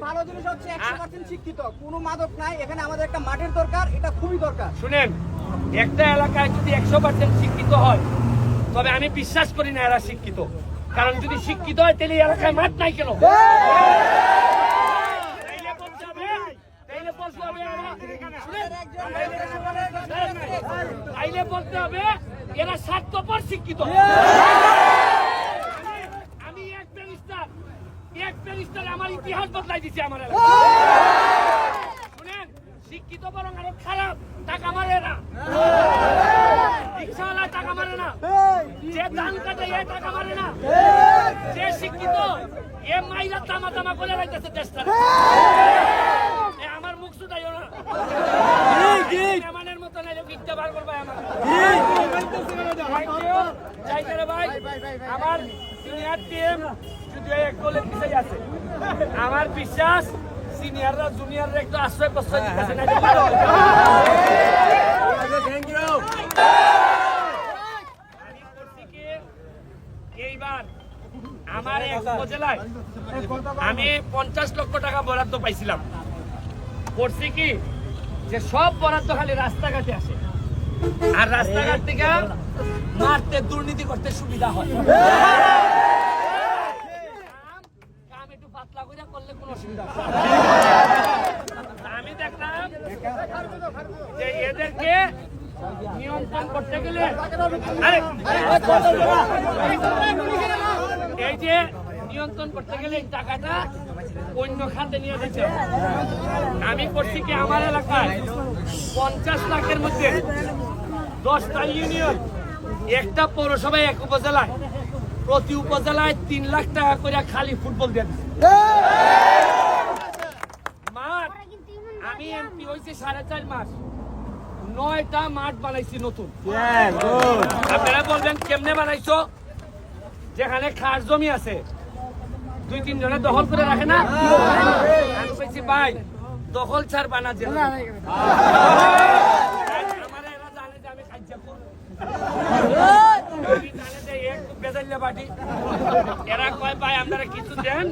ভালো জিনিস হচ্ছে একশো পার্সেন্ট শিক্ষিত। কোনো মাদক নাই এখানে আমাদের একটা মাঠের দরকার এটা খুবই দরকার। শুনেন একটা এলাকায় যদি একশো পার্সেন্ট শিক্ষিত হয় তবে আমি বিশ্বাস করি না এরা শিক্ষিত। কারণ যদি শিক্ষিত হয় তাহলে এলাকায় মাঠ নাই কেন? বলতে হবে এরা স্বার্থপর শিক্ষিত আমি- আমি এক ব্যারিস্টার এক ব্যারিস্টার আমার ইতিহাস আমার শুনেন, শিক্ষিত বরং আরও খারাপ, টাকা মারে না। রিক্সাওয়ালা টাকা মারে না। যে ধান কাটে, এ টাকা মারে না। যে শিক্ষিত, এ মাইরা তামা তামা করে রাখতেছে দেশটা এ আমার মুখ শুধাইও না মেহমানের মতো নাইলে ভিক্ষা বার করবে আমার Thank you. যাইতে রে ভাই আমার সিনিয়র টিম যদি এক গোলের পিছিয়ে আছে আমার বিশ্বাস সিনিয়ররা জুনিয়ররা একটু আশ্রয় প্রশ্রয় দিতেছে না এইবার আমার এক উপজেলায় আমি পঞ্চাশ লক্ষ টাকা বরাদ্দ পাইছিলাম করছি কি যে সব বরাদ্দ খালি রাস্তাঘাটে আসে আর রাস্তাঘাট থেকে মারতে দুর্নীতি করতে সুবিধা হয় কাম- কাম একটু পাতলা করে করলে কোনো অসুবিধা আমি দেখলাম যে এদেরকে নিয়ন্ত্রণ করতে গেলে এই যে নিয়ন্ত্রণ করতে গেলে টাকাটা অন্য খাতে নিয়ে যেতে আমি করছি কি আমার এলাকায় পঞ্চাশ লাখের মধ্যে দশটা ইউনিয়ন, একটা পৌরসভায়, এক উপজেলায়। প্রতি উপজেলায় তিন লাখ টাকা করে খালি ফুটবল দেন মাঠ আমি এমপি হয়েছি সাড়ে চার মাস নয়টা মাঠ বানাইছি নতুন। আপনারা বলবেন কেমনে বানাইছো? যেখানে খাস জমি আছে দুই তিন জনে দখল করে রাখে না? আমি ভাই দখল ছাড় বানা যে আমার এরা জানে যে আমি কাজ্যা করব। আমি জানে যে এ বাটি। এরা কয় ভাই আপনারা কিছু দেন?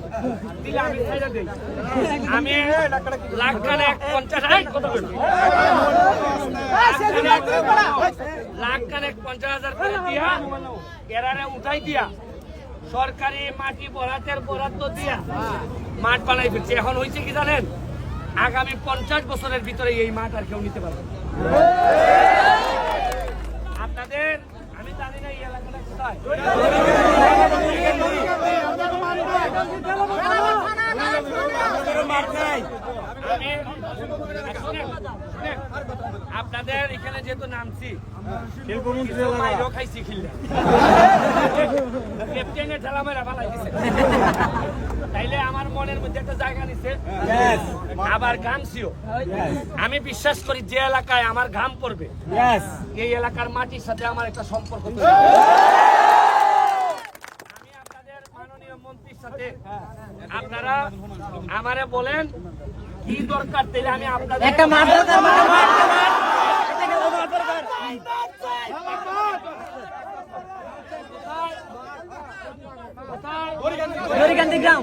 দিলে আমি ছেড়ে দিই। আমি লাখ খানেক পঞ্চাশ এই, কত? লাখ খানেক পঞ্চাশ হাজার করে দিয়া এরারে উঠাই দিয়া সরকারি মাটি বরাতের বরাদ্দ দিয়া মাঠ বানাই ফেলছে। এখন হয়েছে কি জানেন? আগামী পঞ্চাশ বছরের ভিতরে এই মাঠ আর কেউ নিতে পারবে আপনাদের জানি না এই এলাকাটা কোথায় আমি শুনেন, শুনেন, আপনাদের এখানে যেহেতু নামছি মাইরও খাইছি খিল্লে। ক্যাপ্টেনের ঠেলা মেরা ফালাই দিছে। তাইলে আমার মনের মধ্যে একটা জায়গা নিছে। আবার ঘামছিও আমি বিশ্বাস করি যে এলাকায় আমার ঘাম পড়বে। এই এলাকার মাটির সাথে আমার একটা সম্পর্ক আমি আপনাদের মাননীয় মন্ত্রীর সাথে আপনারা আমারে বলেন কি দরকার? তাইলে আমি আপনাদের একটা মাঠ কোথায়? গ্রাম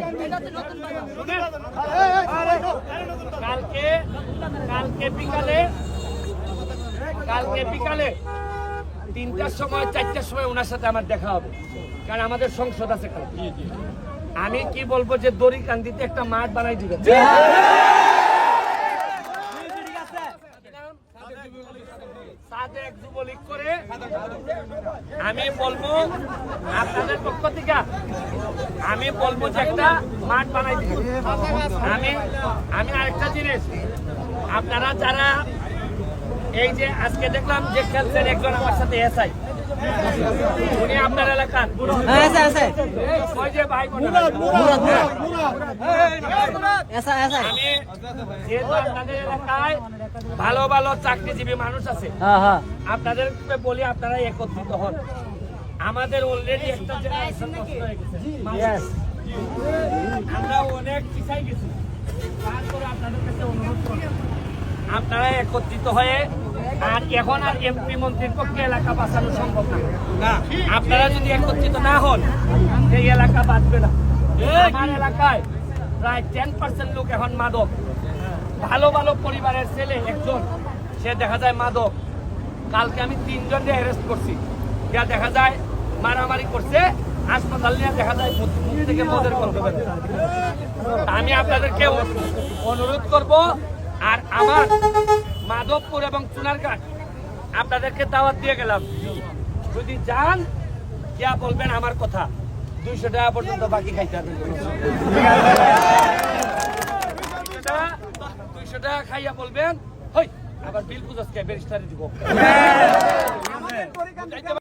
কালকে কালকে বিকালে কালকে বিকালে তিনটার সময়, চারটার সময় ওনার সাথে আমার দেখা হবে কারণ আমাদের সংসদ আছে আমি কি বলব যে দড়িকান্দিতে একটা মাঠ বানাই দিবেন যুবলীগ করে আমি বলব আপনাদের পক্ষ থেকে আমি বলব যে একটা মাঠ বানাই আমি আমি আরেকটা জিনিস আপনারা যারা এই যে আজকে দেখলাম যে খেলছেন একজন আমার সাথে এসআই। উনি আপনার এলাকার। আছে আছে। ওই যে ভাই বোনেরা। এসা এসা আমি যেহেতু আপনাদের এলাকায় ভালো ভালো চাকরিজীবী মানুষ আছে হ্যাঁ হ্যাঁ। আপনাদেরকে বলি আপনারা একত্রিত হন। আমাদের অলরেডি একটা জেনারেশন নষ্ট হয়ে গেছে। আমরা অনেক পিছাই গেছি। তারপরে আপনাদের কাছে অনুরোধ করব। আপনারা একত্রিত হয়ে আর এখন আর এমপি মন্ত্রীর পক্ষে এলাকা বাঁচানো সম্ভব না। আপনারা যদি একত্রিত না হন এই এলাকা বাঁচবে না। আমার এলাকায় প্রায় টেন পার্সেন্ট লোক এখন মাদক। ভালো ভালো পরিবারের ছেলে একজন, সে দেখা যায় মাদক। কালকে আমি তিনজনকে অ্যারেস্ট করছি। যা দেখা যায় মারামারি করছে, হাসপাতাল নিয়ে দেখা যায় থেকে মদের বের আমি আপনাদেরকে অনুরোধ করব, আর আমার মাধবপুর এবং চুনারঘাট, আপনাদেরকে দাওয়াত দিয়ে গেলাম। যদি যান যা বলবেন আমার কথা। দুইশো টাকা পর্যন্ত বাকি খাইতে হবে। দুইশো টাকা খাইয়া বলবেন হই আবার বিল পুজোসকে ব্যারিস্টারে দিব। থেকে